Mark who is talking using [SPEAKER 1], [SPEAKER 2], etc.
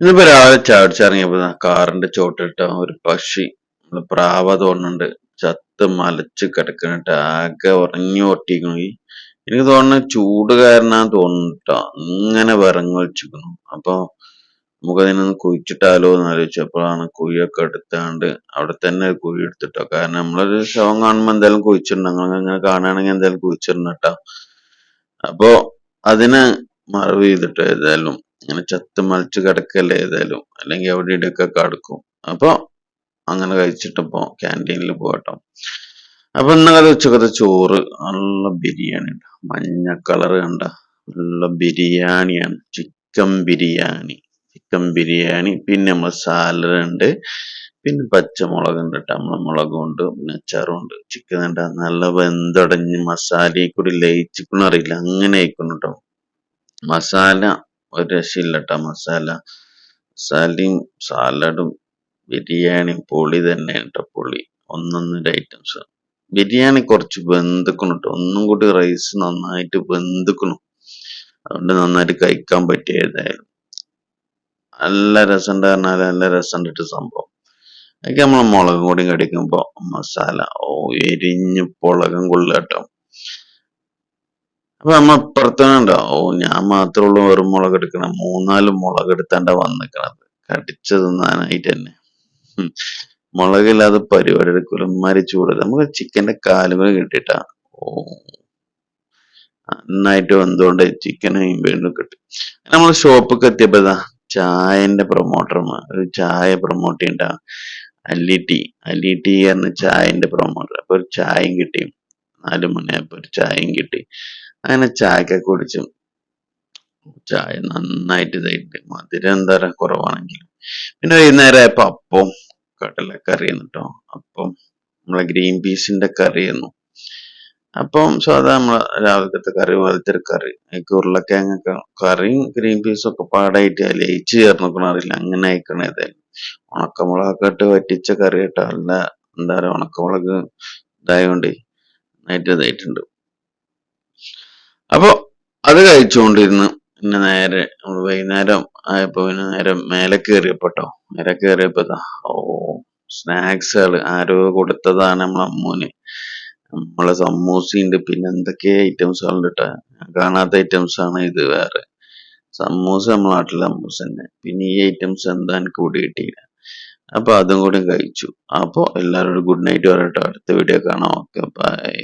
[SPEAKER 1] ഇന്നിപ്പോ രാവിലെ ചാടിച്ചിറങ്ങിയപ്പോ കാറിന്റെ ചോട്ടിട്ട ഒരു പക്ഷി പ്രാവ തോന്നുന്നുണ്ട്. ചത്ത് മലച്ച് കിടക്കണിട്ട് ആകെ ഉറങ്ങി ഒട്ടിക്കണു. എനിക്ക് തോന്നുന്ന ചൂട് കാരണാ തോന്നുന്നുട്ടോ. ഇങ്ങനെ വിറങ്ങി വെച്ചിരിക്കുന്നു അപ്പൊ നമുക്കതിനൊന്ന് കുഴിച്ചിട്ടാലോ എന്ന് ആലോചിച്ചപ്പോഴാണ് കുഴിയൊക്കെ എടുത്താണ്ട് അവിടെ തന്നെ കുഴി എടുത്തിട്ടോ. കാരണം നമ്മളൊരു ശവം കാണുമ്പോ എന്തായാലും കുഴിച്ചിട്ടുണ്ട് നിങ്ങൾ ഇങ്ങനെ കാണുകയാണെങ്കിൽ എന്തായാലും കുഴിച്ചിടണം കേട്ടോ. അപ്പോ അതിന് മറവ് ചെയ്തിട്ടോ ഏതായാലും. ഇങ്ങനെ ചത്ത് മലിച്ച് കിടക്കല്ലേ ഏതായാലും. അല്ലെങ്കിൽ അവിടെ ഇവിടെയൊക്കെ കടക്കും അപ്പൊ അങ്ങനെ കഴിച്ചിട്ടപ്പോ ക്യാന്റീനിൽ പോകട്ടോ. അപ്പൊ ഇന്നലെ ഉച്ചക്കത്തെ ചോറ് നല്ല ബിരിയാണി ഉണ്ട് മഞ്ഞ കളർ കണ്ട നല്ല ബിരിയാണിയാണ്. ചിക്കൻ ബിരിയാണി. ചിക്കൻ ബിരിയാണി പിന്നെ നമ്മൾ സാലഡ് ഉണ്ട്. പിന്നെ പച്ചമുളക് ഉണ്ട് മുളകും ഉണ്ട് പിന്നെ അച്ചാറും ഉണ്ട്. ചിക്കൻ ഉണ്ട് നല്ല വെന്തടഞ്ഞ് മസാലയിൽ കൂടി ലയിച്ചിക്കണറിയില്ല അങ്ങനെ ആയിക്കണം കേട്ടോ മസാല ഒരു രക്ഷയില്ല മസാല. മസാലയും സാലഡും ബിരിയാണിയും പൊളി തന്നെ കേട്ടോ പൊളി ഒന്നൊന്നര ഐറ്റംസ് ബിരിയാണി കുറച്ച് വെന്തിക്കണം കേട്ടോ ഒന്നും കൂടി റൈസ് നന്നായിട്ട് വെന്തിക്കണം. അതുകൊണ്ട് നന്നായിട്ട് കഴിക്കാൻ പറ്റിയ ഏതായാലും. നല്ല രസമുണ്ട് പറഞ്ഞാൽ നല്ല രസമുണ്ടിട്ട് സംഭവം. അതൊക്കെ നമ്മൾ മുളകും കൂടി കടിക്കുമ്പോൾ മസാല. ഓ എരിഞ്ഞ് പുളകം കൊള്ളുക കേട്ടോ അപ്പൊ നമ്മ അപ്പുറത്തന്നെ ഓ ഞാൻ മാത്രമേ ഉള്ളൂ വെറും മുളക് എടുക്കണം. മൂന്നാൽ മുളക് എടുത്താണ്ട വന്നിക്കണത്. കടിച്ചു തിന്നാനായിട്ട് തന്നെ. ഉം. മുളകില്ലാതെ പരിപാടി എടുക്കൂല ഇമ്മാരി ചൂട് നമുക്ക് ചിക്കന്റെ കാലുകൾ കിട്ടിട്ടാ ഓ. നന്നായിട്ട് വന്നുകൊണ്ട് ചിക്കനും വീണ്ടും കിട്ടി. നമ്മൾ ഷോപ്പൊക്കെ എത്തിയപ്പോ ഇതാ ചായന്റെ പ്രൊമോട്ടർമാർ ഒരു ചായ പ്രൊമോട്ട് ചെയ്യണ്ട. അല്ലി ടീ അല്ലി ടീ എന്ന ചായന്റെ പ്രൊമോട്ടർ അപ്പൊ ഒരു ചായയും കിട്ടി. നാല് മണിയായപ്പോ ഒരു ചായയും കിട്ടി. അങ്ങനെ ചായയൊക്കെ കുടിച്ചു. ചായ നന്നായിട്ട് ഇതായിട്ട് മധുരം എന്താ പറയാ കുറവാണെങ്കിലും. പിന്നെ വൈകുന്നേരം ആയപ്പോ അപ്പം കടലക്കറി കേട്ടോ അപ്പം നമ്മളെ ഗ്രീൻ പീസിന്റെ കറി എന്നു അപ്പം സാധാ നമ്മളെ രാവിലത്തെ കറി പോലത്തെ ഒരു കറി. എനിക്ക് കറിയും ഗ്രീൻ പീസും ഒക്കെ പാടായിട്ട് ലയിച്ച് ചേർന്നിക്കണ അറിയില്ല. അങ്ങനെ അയക്കണ ഏതായാലും. ഉണക്കമുളകൊക്കെ ഇട്ട് വറ്റിച്ച കറി കേട്ടോ. അല്ല എന്താ പറയാ ഉണക്കമുളക് ഇതായോണ്ട് നന്നായിട്ട് ഇതായിട്ടുണ്ട്. അപ്പൊ അത് കഴിച്ചുകൊണ്ടിരുന്ന് പിന്നെ നേരെ വൈകുന്നേരം ആയപ്പോ പിന്നെ നേരെ മേലെ കയറിയപ്പോട്ടോ മേലെ കയറിയപ്പോ ഓ സ്നാക്സുകൾ ആരോ കൊടുത്തതാണ് നമ്മളെ അമ്മൂന്. നമ്മളെ സമൂസയുണ്ട് പിന്നെ എന്തൊക്കെ ഐറ്റംസ് ഉണ്ട് കേട്ടോ കാണാത്ത ഐറ്റംസ് ആണ് ഇത് വേറെ. സമൂസ നമ്മളെ നാട്ടിലെ സമൂസ തന്നെ. പിന്നെ ഈ ഐറ്റംസ് എന്താ എനിക്ക് കൂടി കിട്ടിയില്ല. അപ്പൊ അതും കൂടി കഴിച്ചു. അപ്പോൾ എല്ലാവരോടും ഗുഡ് നൈറ്റ് പറയട്ടോ അടുത്ത വീഡിയോ കാണാം. Okay bye.